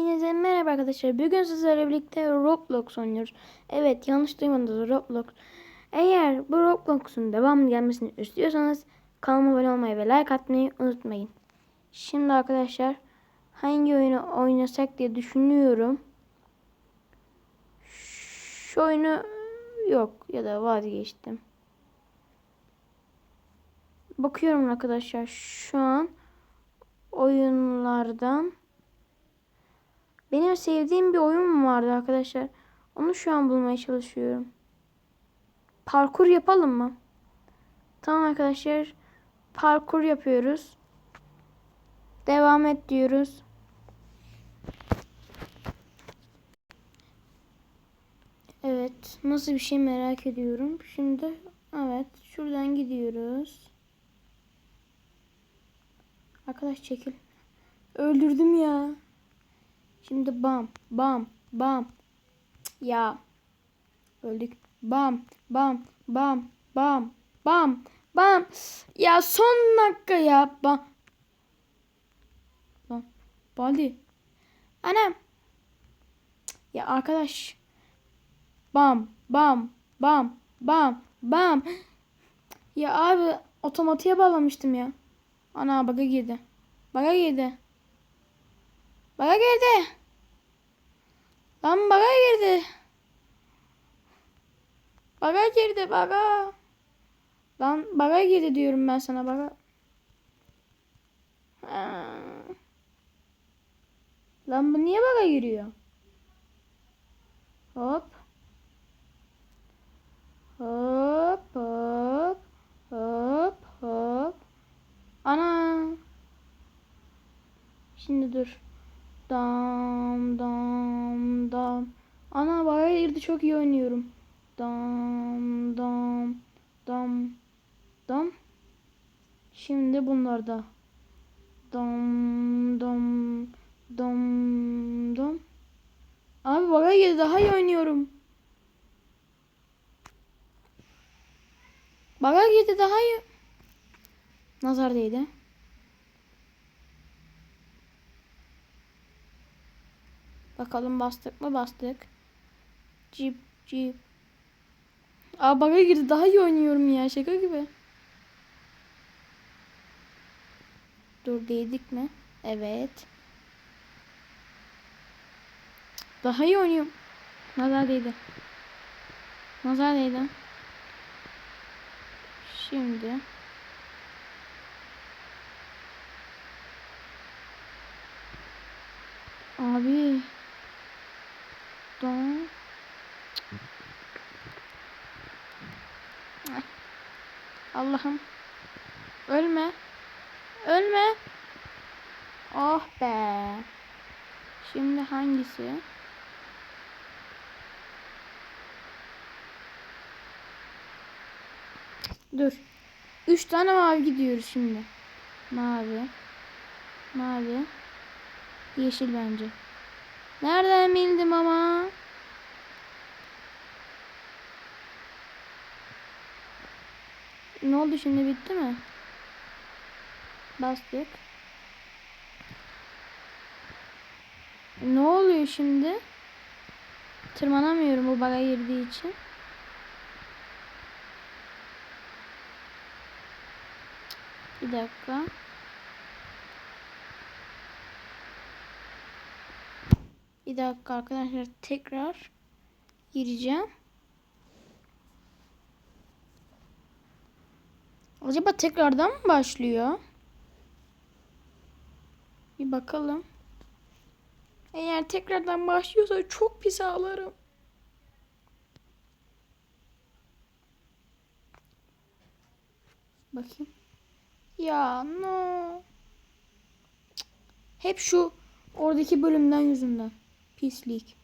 Hepinize merhaba arkadaşlar. Bugün sizlerle birlikte Roblox oynuyoruz. Evet yanlış duymadınız Roblox. Eğer bu Roblox'un devam gelmesini istiyorsanız kanalıma abone olmayı ve like atmayı unutmayın. Şimdi arkadaşlar hangi oyunu oynasak diye düşünüyorum. Şu oyunu yok ya da vazgeçtim. Bakıyorum arkadaşlar şu an oyunlardan benim sevdiğim bir oyun vardı arkadaşlar. Onu şu an bulmaya çalışıyorum. Parkur yapalım mı? Tamam arkadaşlar. Parkur yapıyoruz. Devam et diyoruz. Evet. Nasıl bir şey merak ediyorum. Şimdi evet. Şuradan gidiyoruz. Arkadaş çekil. Öldürdüm ya. Şimdi bam bam bam. Ya. Öldük. Bam bam bam bam bam bam. Ya son dakika ya. Bam. Bam. Bali. Anam. Ya arkadaş. Bam bam bam bam bam. Ya abi otomatiğe bağlamıştım ya. Ana baga girdi. Baga girdi. Baga girdi. Lan baga girdi. Baga girdi baga. Lan baga girdi diyorum ben sana baga. Lan bu niye baga giriyor? Hop. Hop hop. Hop hop. Ana. Şimdi dur. Dam dam dam. Ana bayağı girdi çok iyi oynuyorum. Dam dam dam dam. Şimdi bunlarda. Dam dam dam dam. Abi bayağı girdi daha iyi oynuyorum. Bayağı girdi daha iyi. Nazar değdi. Bakalım bastık mı bastık. Cip cip. Aa bug'a girdi daha iyi oynuyorum ya şaka gibi. Dur değdik mi? Evet. Daha iyi oynuyorum. Nazar değdi. Nazar değdi. Şimdi. Abi. Don. Ay. Allah'ım. Ölme. Ölme. Oh be. Şimdi hangisi? Dur. Üç tane mavi gidiyoruz şimdi. Mavi. Mavi. Yeşil bence. Nereden bildim ama? Ne oldu şimdi bitti mi? Bastık. Ne oluyor şimdi? Tırmanamıyorum bu baga girdiği için. Bir dakika. Bir dakika arkadaşlar tekrar gireceğim. Acaba tekrardan mı başlıyor? Bir bakalım. Eğer tekrardan başlıyorsa çok pis ağlarım. Bakayım. Ya no. Hep şu oradaki bölümden yüzünden. Pislik.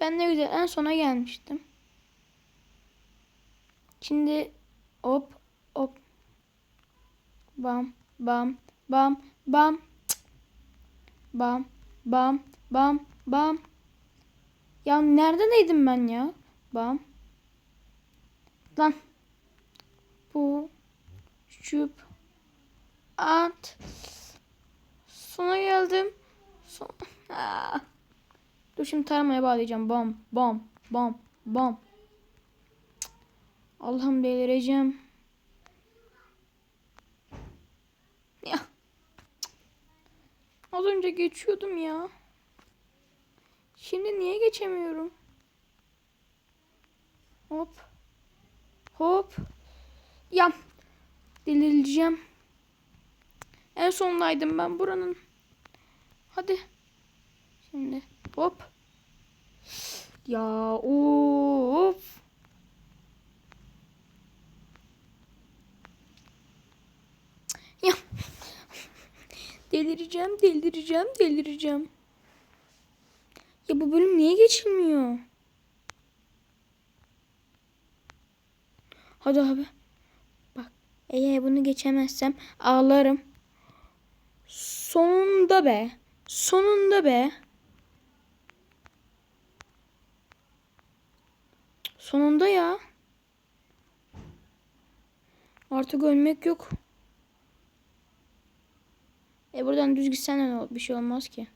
Ben ne güzel en sona gelmiştim. Şimdi hop hop. Bam bam bam bam. Cık. Bam bam bam bam. Ya neredeydim ben ya? Bam. Lan. Bu. Şup. At. Sona geldim. Son. Aa. Dur şimdi tarmaya bağlayacağım. Bam bam bam bam. Allah'ım delireceğim. Ya. Az önce geçiyordum ya. Şimdi niye geçemiyorum? Hop. Hop. Ya. Delireceğim. En sondaydım ben buranın. Hadi. Şimdi hop. Ya of. Ya. Delireceğim, delireceğim, delireceğim. Ya bu bölüm niye geçilmiyor? Hadi abi. Bak eğer bunu geçemezsem ağlarım. Sonunda be. Sonunda be. Sonunda ya. Artık ölmek yok. E buradan düz gitsen bir şey olmaz ki.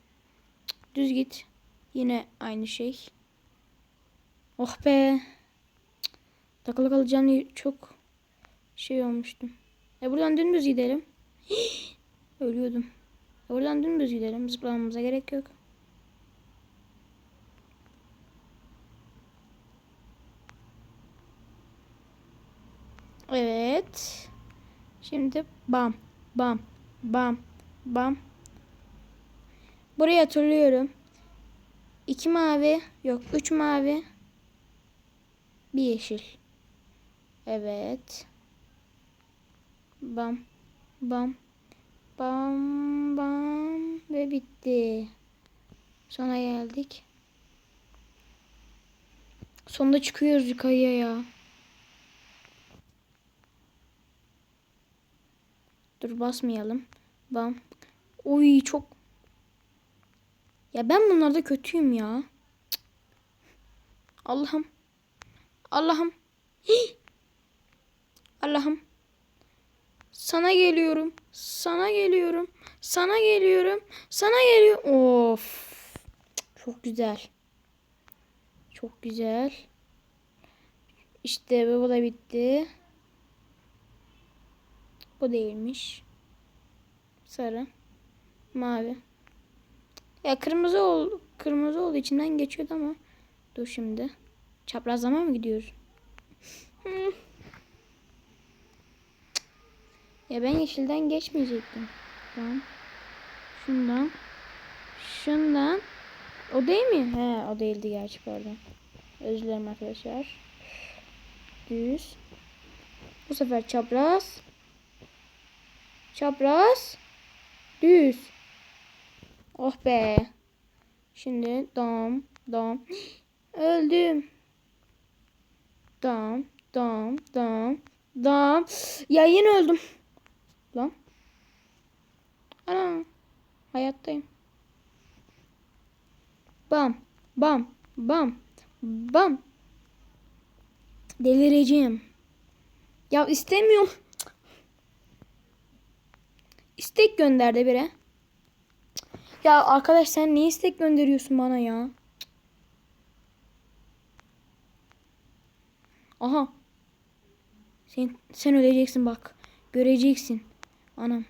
Düz git. Yine aynı şey. Oh be. Takılı kalacağım çok şey olmuştum. E buradan dümdüz gidelim. Ölüyordum. E buradan dümdüz gidelim. Zıplamamıza gerek yok. Evet. Şimdi bam bam bam bam. Burayı hatırlıyorum. İki mavi yok üç mavi bir yeşil. Evet. Bam bam bam bam ve bitti. Sona geldik. Sonunda çıkıyoruz yukarıya ya. Dur basmayalım. Bam. Oy çok. Ya ben bunlarda kötüyüm ya. Allah'ım. Allah'ım. Allah'ım. Sana geliyorum. Sana geliyorum. Sana geliyorum. Sana geliyor. Of. Çok güzel. Çok güzel. İşte bu da bitti. Bu değilmiş. Sarı. Mavi. Ya kırmızı ol kırmızı oldu içinden geçiyordu ama dur şimdi. Çaprazlama mı gidiyoruz? Ya ben yeşilden geçmeyecektim. Tamam. Şundan. Şundan. O değil mi? He o değildi gerçi pardon. Özür dilerim arkadaşlar. Düz. Bu sefer çapraz. Çapraz. Düz. Oh be. Şimdi dam dam. Öldüm. Dam dam dam dam. Ya yine öldüm. Lan. Ana. Hayattayım. Bam bam bam bam. Delireceğim. Ya istemiyorum. İstek gönderdi biri. Ya arkadaş sen niye istek gönderiyorsun bana ya? Aha. Sen, sen öleceksin bak. Göreceksin. Anam.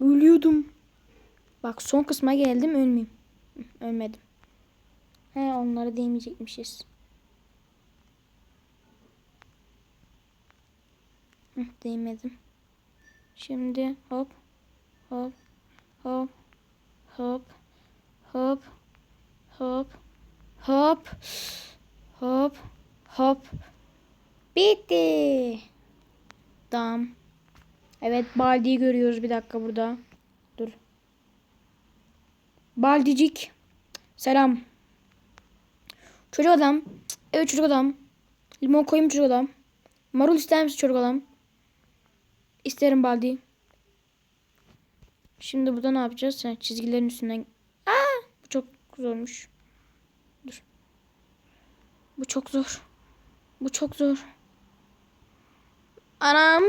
Ölüyordum. Bak son kısma geldim ölmeyeyim. Ölmedim. He onlara değmeyecekmişiz. Hı, değmedim. Şimdi hop hop hop hop hop hop hop hop hop bitti. Tamam. Evet Baldi'yi görüyoruz bir dakika burada. Dur. Baldicik. Selam. Çocuk adam. Evet çocuk adam. Limon koyayım çocuk adam. Marul ister misin çocuk adam? İsterim Baldi. Şimdi burada ne yapacağız? Ha, çizgilerin üstünden. Aa, bu çok zormuş. Dur. Bu çok zor. Bu çok zor. Anam.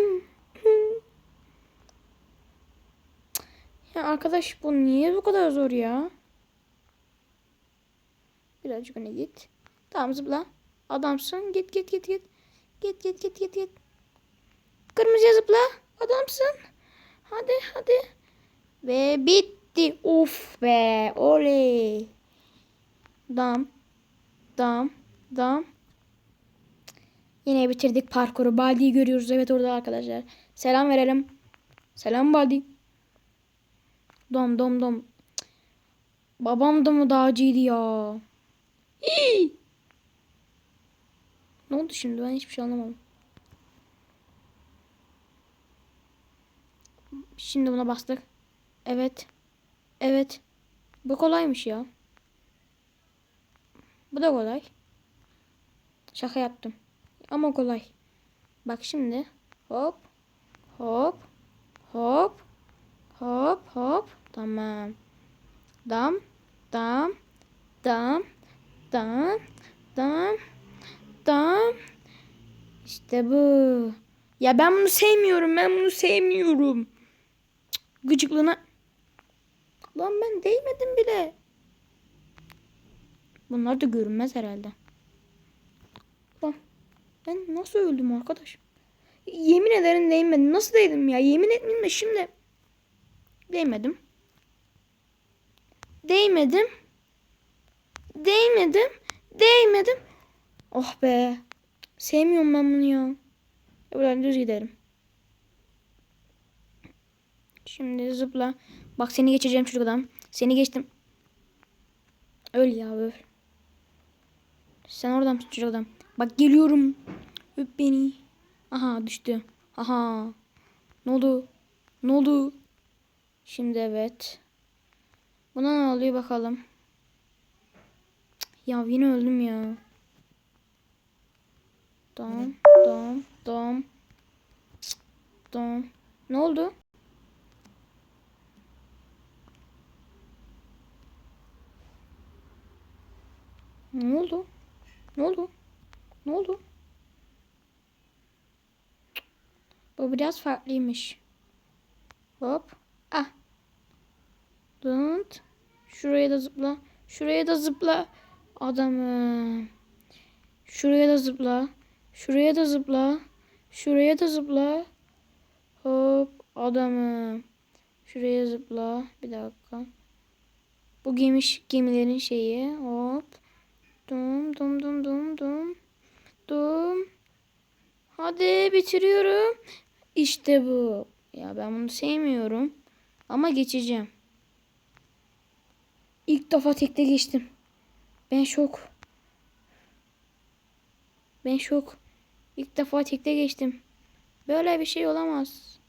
Ya arkadaş bu niye bu kadar zor ya? Birazcık öne git. Tamam zıpla. Adamsın. Git git git git. Git git git git git. Kırmızıya zıpla. Adamsın. Hadi hadi. Ve bitti. Uf be. Oley. Dam. Dam. Dam. Yine bitirdik parkuru. Baldi'yi görüyoruz. Evet orada arkadaşlar. Selam verelim. Selam Baldi. Dom dom dom. Babam da mı dağcıydı ya? İyi. Ne oldu şimdi? Ben hiçbir şey anlamadım. Şimdi buna bastık. Evet. Evet. Bu kolaymış ya. Bu da kolay. Şaka yaptım. Ama kolay. Bak şimdi. Hop. Hop. Hop. Hop hop. Tamam. Dam. Dam. Dam. Dam. Dam. Dam. İşte bu. Ya ben bunu sevmiyorum. Ben bunu sevmiyorum. Cık, Gıcıklığına. Lan ben değmedim bile. Bunlar da görünmez herhalde. Lan ben nasıl öldüm arkadaş? Yemin ederim değmedim. Nasıl değdim ya? Yemin etmeyeyim de şimdi. Değmedim. Değmedim. Değmedim. Değmedim. Oh be. Sevmiyorum ben bunu ya. Buradan düz giderim. Şimdi zıpla. Bak seni geçeceğim çocuk adam. Seni geçtim. Öl ya öl. Sen oradan mısın çocuk adam? Bak geliyorum. Öp beni. Aha düştü. Aha. Ne oldu? Ne oldu? Şimdi evet. Buna ne oluyor bakalım. Ya yine öldüm ya. Tamam. Tamam. Cık, Tamam. Ne oldu? Ne oldu? Ne oldu? Ne oldu? Bu biraz farklıymış. Hop. Ah. Dınt. Şuraya da zıpla. Şuraya da zıpla. Adamım. Şuraya da zıpla. Şuraya da zıpla. Şuraya da zıpla. Hop. Adamım. Şuraya zıpla. Bir dakika. Bu gemiş gemilerin şeyi. Hop. Dum dum dum dum dum. Dum. Hadi bitiriyorum. İşte bu. Ya ben bunu sevmiyorum. Ama geçeceğim. İlk defa tekte geçtim. Ben şok. Ben şok. İlk defa tekte geçtim. Böyle bir şey olamaz.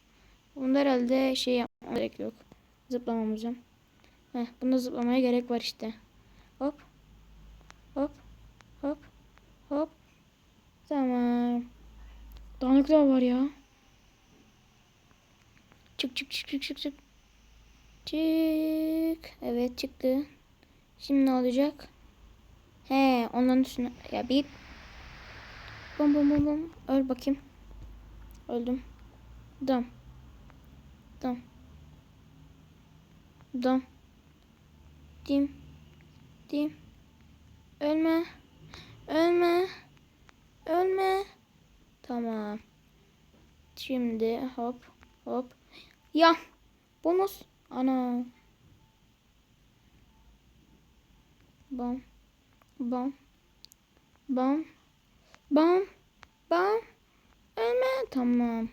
Bunda herhalde şey yapmam gerek yok. Zıplamamıza. Heh, bunda zıplamaya gerek var işte. Hop. Hop. Hop. Hop. Tamam. Kadar var ya? Çık çık çık çık çık çık. Çık. Evet çıktı. Şimdi ne olacak? He onların üstüne. Ya bir. Bum bum bum bum. Öl bakayım. Öldüm. Dam. Dam. Dam. Dim. Dim. Ölme. Ölme. Ölme. Tamam. Şimdi hop hop. Ya. Bonus. Ana. Bam. Bam. Bam. Bam. Bam. Ölme. Tamam.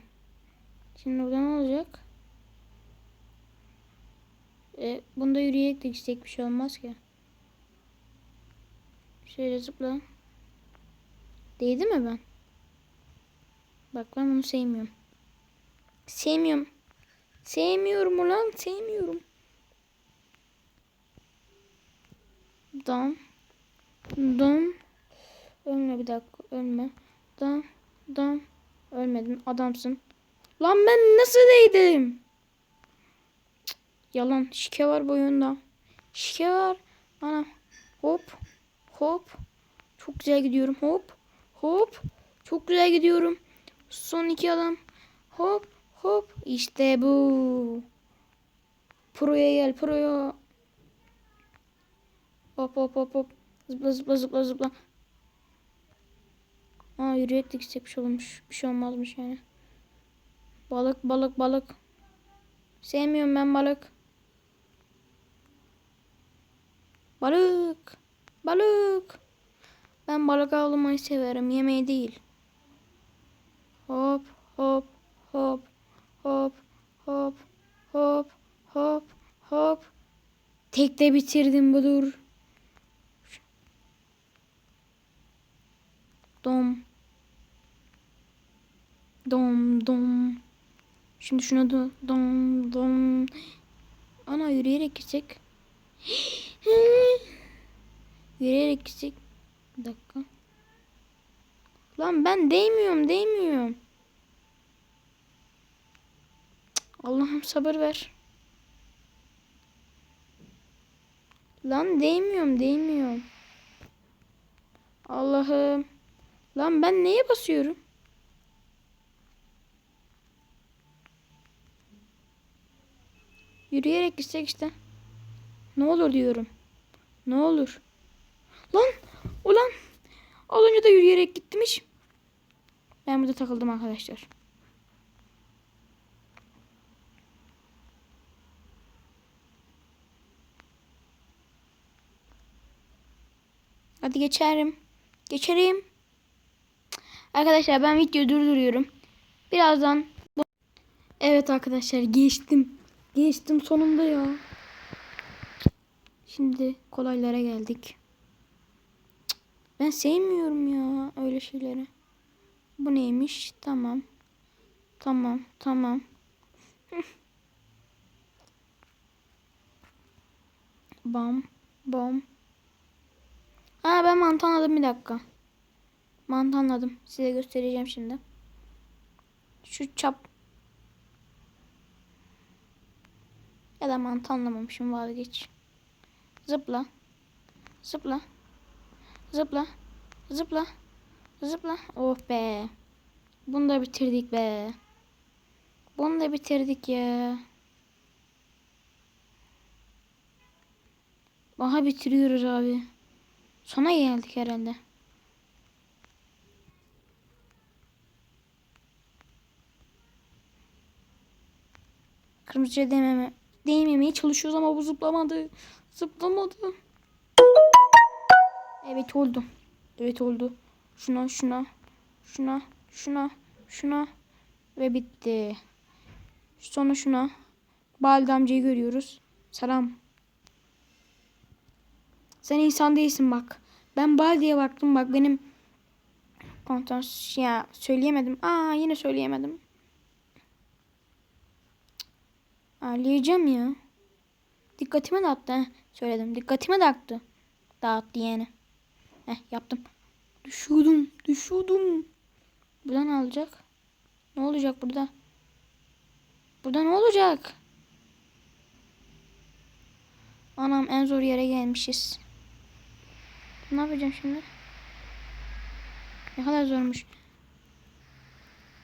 Şimdi burada ne olacak? E, bunda yürüyerek de gitsek bir şey olmaz ki. Şöyle zıpla. Değdi mi ben? Bak ben bunu sevmiyorum. Sevmiyorum. Sevmiyorum ulan. Sevmiyorum. Dam. Dam. Ölme bir dakika. Ölme. Dam. Dam. Ölmedin. Adamsın. Lan ben nasıl değdim? Cık, Yalan. Şike var boyunda. Şike var. Ana. Hop. Hop. Çok güzel gidiyorum. Hop. Hop. Çok güzel gidiyorum. Son iki adam. Hop hop. İşte bu. Pro'ya gel pro'ya. Hop hop hop hop. Zıpla zıpla zıpla zıpla. Aa yürüyerek de gitsek bir şey olmuş. Bir şey olmazmış yani. Balık balık balık. Sevmiyorum ben balık. Balık. Balık. Ben balık avlamayı severim. Yemeği değil. Hop hop hop hop hop hop hop hop. Tekte bitirdim budur. Dom. Dom dom. Şimdi şuna da dom dom. Ana yürüyerek gitsek. yürüyerek gitsek. Bir dakika. Lan ben değmiyorum değmiyorum. Allah'ım sabır ver. Lan değmiyorum değmiyorum. Allah'ım. Lan ben neye basıyorum? Yürüyerek gitsek işte. Ne olur diyorum. Ne olur. Lan ulan. Az önce de yürüyerek gitmiş. Ben burada takıldım arkadaşlar. Hadi geçerim. Geçerim. Arkadaşlar ben videoyu durduruyorum. Birazdan Evet arkadaşlar geçtim. Geçtim sonunda ya. Şimdi kolaylara geldik. Ben sevmiyorum ya öyle şeyleri. Bu neymiş? Tamam. Tamam, tamam. Bam, bam. Aa ben mantı anladım bir dakika. Mantı anladım. Size göstereceğim şimdi. Şu çap. Ya da mantı anlamamışım vazgeç. Zıpla. Zıpla. Zıpla. Zıpla. Zıpla. Oh be. Bunu da bitirdik be. Bunu da bitirdik ya. Aha bitiriyoruz abi. Sona geldik herhalde. Kırmızıya değmeme, değmemeye çalışıyoruz ama bu zıplamadı. Zıplamadı. Evet oldu. Evet oldu. Şuna şuna şuna şuna şuna ve bitti. Sonra şuna Baldi amcayı görüyoruz. Selam. Sen insan değilsin bak. Ben Baldi'ye baktım bak benim kontrol ya söyleyemedim. Aa yine söyleyemedim. Ağlayacağım ya. Dikkatime dağıttı. Heh, söyledim. Dikkatime dağıttı. Dağıttı yani. Heh, yaptım. Düşüyordum. Düşüyordum. Burada ne olacak? Ne olacak burada? Burada ne olacak? Anam en zor yere gelmişiz. Ne yapacağım şimdi? Ne kadar zormuş.